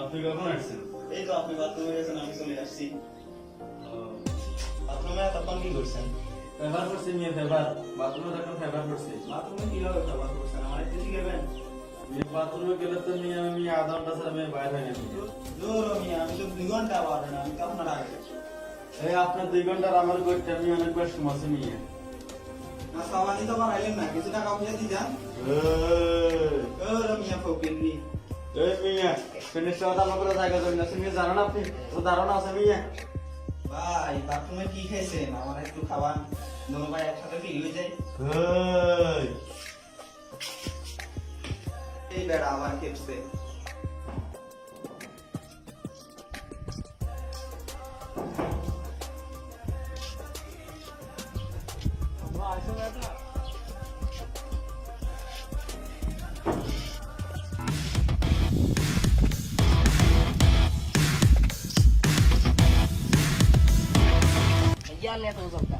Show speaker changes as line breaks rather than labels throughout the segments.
আপনি কখন আসছেন?
এই তো আপনি বাথরুমে গেছেন আমি চলে আসছি। বাথরুমে এতক্ষণ কি করছেন?
ফেভার করছি নিয়ে ফেভার। বাথরুমে থাকলে ফেভার করছি।
বাথরুমে কীভাবে ব্যবহার করছেন? আমার একটু শিখাবেন
বাথরুমে গেলে তো নিয়ে আমি আধা ঘণ্টা ছাড়া আমি বাইরে হয়ে গেছি
জোর আমি আমি তো দুই ঘণ্টা পারব না আমি তো আপনার আগে।
এই আপনার দুই ঘণ্টার আমার করতে আমি অনেকবার সমস্যা নিয়ে
না সাবানি তো আমার আইলেন না কিছু টাকা পয়সা দিয়ে যান। ভাই বাথরুমে কি খাইছেন আমার একটু খাওয়ান। দোনো ভাই একসাথে কি হয়ে যায়।
এই
এই বেড়া আবার খেপছে।
ইয়ার এত চলতা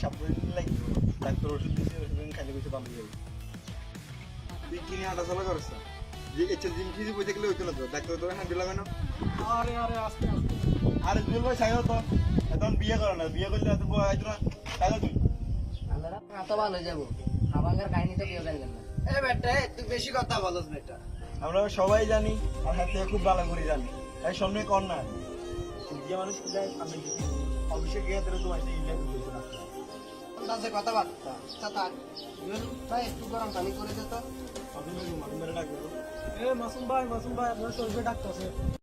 সাবধান লাগবে ডাক্তার ওষুধ দিয়েছে ওষুধ খাইলে কিছু ভালো যাবে তুই কিনে চলা করছ যে এচ্ছে জিম খেয়ে বসে গেলে হইতো না তো? ডাক্তার তোর হ্যান্ডেল লাগানো
আরে আরে আস্তে আস্তে।
আরে তুই ভাই সাইও তো। এখন বিয়ে করো না বিয়ে করলে এত বয় আইতো না। টাকা তুই।
আমরা এত ভালো যাব। আবাঙ্গার কাহিনী তো কেউ জানবেন না? এ বেটা তুই বেশি কথা বেটা।
আমরা সবাই জানি আর হাতে খুব ভালো করে জানি। তাই সামনে কর না। যে মানুষ যায় আমি অফিসে গিয়ে তোর তোমার সাথে ইন্ডিয়া করতে না
তাতে কথাবার্তা। চাতা ভাই একটু গরম পানি করে দে তো। মাসুম ভাই মাসুম ভাই আপনার শরীরে ডাক্তার আছে।